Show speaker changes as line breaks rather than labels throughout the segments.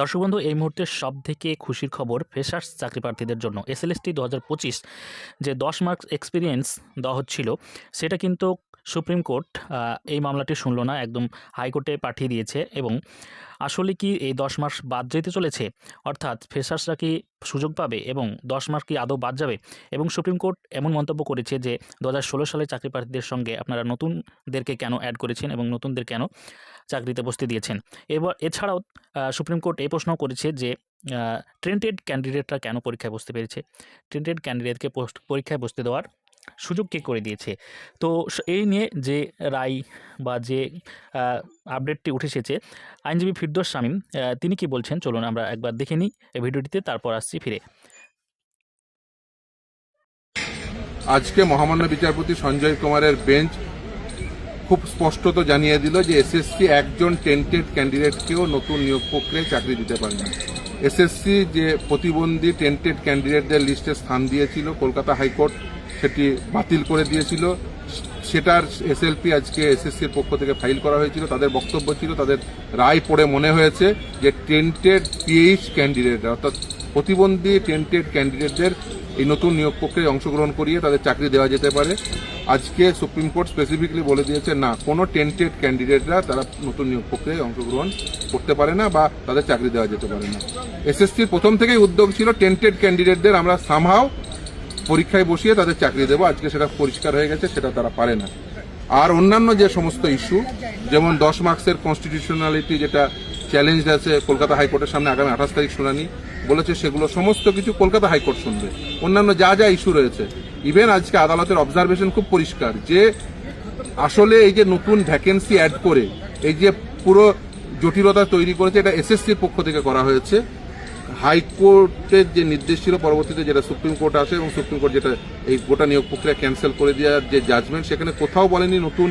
দর্শক বন্ধু, এই মুহূর্তে সব থেকে খুশির খবর ফ্রেশার্স চাকরি প্রার্থীদের জন্য এসএলএসটি দু যে দশ মার্কস এক্সপিরিয়েন্স দেওয়া হচ্ছিল, সেটা কিন্তু সুপ্রিম কোর্ট এই মামলাটি শুনল না, একদম হাইকোর্টে পাঠিয়ে দিয়েছে এবং আসলে কি এই দশ মাস বাদ যেতে চলেছে? অর্থাৎ ফ্রেশার্সরা কি সুযোগ পাবে এবং দশ মাস কি আদৌ বাদ যাবে? এবং সুপ্রিম কোর্ট এমন মন্তব্য করেছে যে দু হাজার ষোলো সালে চাকরি প্রার্থীদের সঙ্গে আপনারা নতুনদেরকে কেন অ্যাড করেছেন এবং নতুনদের কেন চাকরিতে বসতে দিয়েছেন? এবার এছাড়াও সুপ্রিম কোর্ট এই প্রশ্ন করেছে যে ট্রেন্টেড ক্যান্ডিডেটরা কেন পরীক্ষায় বসতে পেরেছে? ট্রেন্টেড ক্যান্ডিডেটকে পরীক্ষায় বসতে দেওয়ার সুযোগ কে করে দিয়েছে। তো এই নিয়ে যে রায় বা যে আপডেটটি উঠে এসেছে, আইনজীবী ফিরদোস শামীম তিনি কি বলছেন? চলুন আমরা একবার দেখে নিই ভিডিওটিতে, তারপর আসছি ফিরে।
আজকে মহামান্য বিচারপতি সঞ্জয় কুমারের বেঞ্চ খুব স্পষ্টত জানিয়ে দিল যে এসএসসি একজন টেন্টেড ক্যান্ডিডেটকেও নতুন নিয়োগ প্রক্রিয়ায় চাকরি দিতে পারে না। এসএসসি যে প্রতিবন্ধী টেন্টেড ক্যান্ডিডেটদের লিস্টে স্থান দিয়েছিল, কলকাতা হাইকোর্ট সেটি বাতিল করে দিয়েছিল। সেটার এসএলপি আজকে এসএসসির পক্ষ থেকে ফাইল করা হয়েছিল। তাদের বক্তব্য ছিল, তাদের রায় পড়ে মনে হয়েছে যে টেন্টেড পিএইচ ক্যান্ডিডেট, অর্থাৎ প্রতিবন্ধী টেন্টেড ক্যান্ডিডেটদের এই নতুন নিয়োগ প্রক্রিয়ায় অংশগ্রহণ করিয়ে তাদের চাকরি দেওয়া যেতে পারে। আজকে সুপ্রিম কোর্ট স্পেসিফিকলি বলে দিয়েছে, না, কোনো টেন্টেড ক্যান্ডিডেটরা তারা নতুন নিয়োগ প্রক্রিয়ায় অংশগ্রহণ করতে পারে না বা তাদের চাকরি দেওয়া যেতে পারে না। এসএসসির প্রথম থেকেই উদ্যোগ ছিল, টেন্টেড ক্যান্ডিডেটদের আমরা সামহাও পরীক্ষায় বসিয়ে তাদের চাকরি দেবো। আজকে সেটা পরিষ্কার হয়ে গেছে, সেটা তারা পারে না। আর অন্যান্য যে সমস্ত ইস্যু যেমন দশ মার্কসের কনস্টিটিউশনালিটি যেটা চ্যালেঞ্জ আছে কলকাতা হাইকোর্টের সামনে আগামী আঠাশ তারিখ শুনানি, বলেছে সেগুলো সমস্ত কিছু কলকাতা হাইকোর্ট শুনবে। অন্যান্য যা যা ইস্যু রয়েছে। ইভেন আজকে আদালতের অবজারভেশন খুব পরিষ্কার যে আসলে এই যে নতুন ভ্যাকেন্সি অ্যাড করে, এই যে পুরো জটিলতা তৈরি করেছে, এটা এসএসসির পক্ষ থেকে করা হয়েছে। হাইকোর্টের যে নির্দেশ ছিল পরবর্তীতে যেটা সুপ্রিম কোর্ট আসে এবং সুপ্রিম কোর্ট যেটা এই গোটা নিয়োগ প্রক্রিয়া ক্যান্সেল করে দেওয়ার যে জাজমেন্ট, সেখানে কোথাও বলেনি নতুন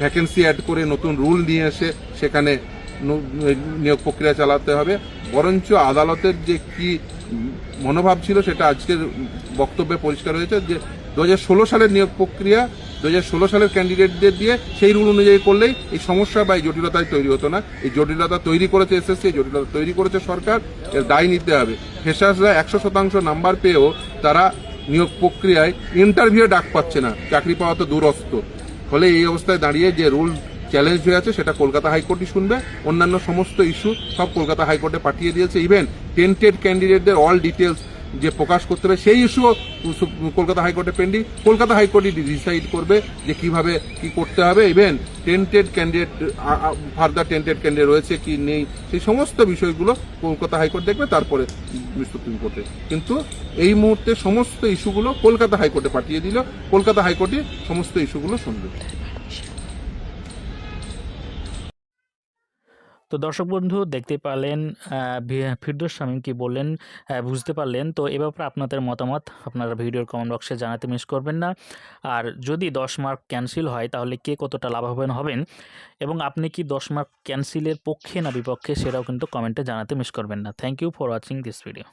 ভ্যাকেন্সি অ্যাড করে নতুন রুল নিয়ে এসে সেখানে নিয়োগ প্রক্রিয়া চালাতে হবে। বরঞ্চ আদালতের যে কি মনোভাব ছিল সেটা আজকের বক্তব্যে পরিষ্কার হয়েছে যে দু হাজার ষোলো সালের নিয়োগ প্রক্রিয়া দু হাজার ষোলো সালের ক্যান্ডিডেটদের দিয়ে সেই রুল অনুযায়ী করলেই এই সমস্যা বা এই জটিলতায় তৈরি হতো না। এই জটিলতা তৈরি করেছে এসএসসি এই জটিলতা তৈরি করেছে সরকার, এর দায় নিতে হবে। ফেসার্সরা একশো শতাংশ নাম্বার পেয়েও তারা নিয়োগ প্রক্রিয়ায় ইন্টারভিউ ডাক পাচ্ছে না। চাকরি পাওয়া তো দূরস্থ ফলে এই অবস্থায় দাঁড়িয়ে যে রুল চ্যালেঞ্জ হয়ে আছে, সেটা কলকাতা হাইকোর্টই শুনবে। অন্যান্য সমস্ত ইস্যু সব কলকাতা হাইকোর্টে পাঠিয়ে দিয়েছে। ইভেন টেন্টেড ক্যান্ডিডেটদের অল ডিটেলস যে প্রকাশ করতে হবে, সেই ইস্যুও কলকাতা হাইকোর্টে পেন্ডিং কলকাতা হাইকোর্টই ডিসাইড করবে যে কীভাবে কি করতে হবে। Even tainted candidate further tainted candidate রয়েছে কি নেই, সেই সমস্ত বিষয়গুলো কলকাতা হাইকোর্ট দেখবে, তারপরে সুপ্রিম কোর্টে কিন্তু এই মুহূর্তে সমস্ত ইস্যুগুলো কলকাতা হাইকোর্টে পাঠিয়ে দিল। কলকাতা হাইকোর্টই সমস্ত ইস্যুগুলো শুনবে।
তো দর্শক বন্ধু, দেখতে পারলেন ফিরদোস শামীম কি বললেন বুঝতে পারলেন। তো এ ব্যাপারে আপনাদের মতামত আপনারা ভিডিওর কমেন্ট বক্সে জানাতে মিস করবেন না। আর যদি দশ মার্ক ক্যান্সেল হয়, তাহলে কে কতটা লাভবান হবেন? এবং আপনি কি দশ মার্ক ক্যান্সেলের পক্ষে না বিপক্ষে, সেটাও কিন্তু কমেন্টে জানাতে মিস করবেন না। Thank you for watching this video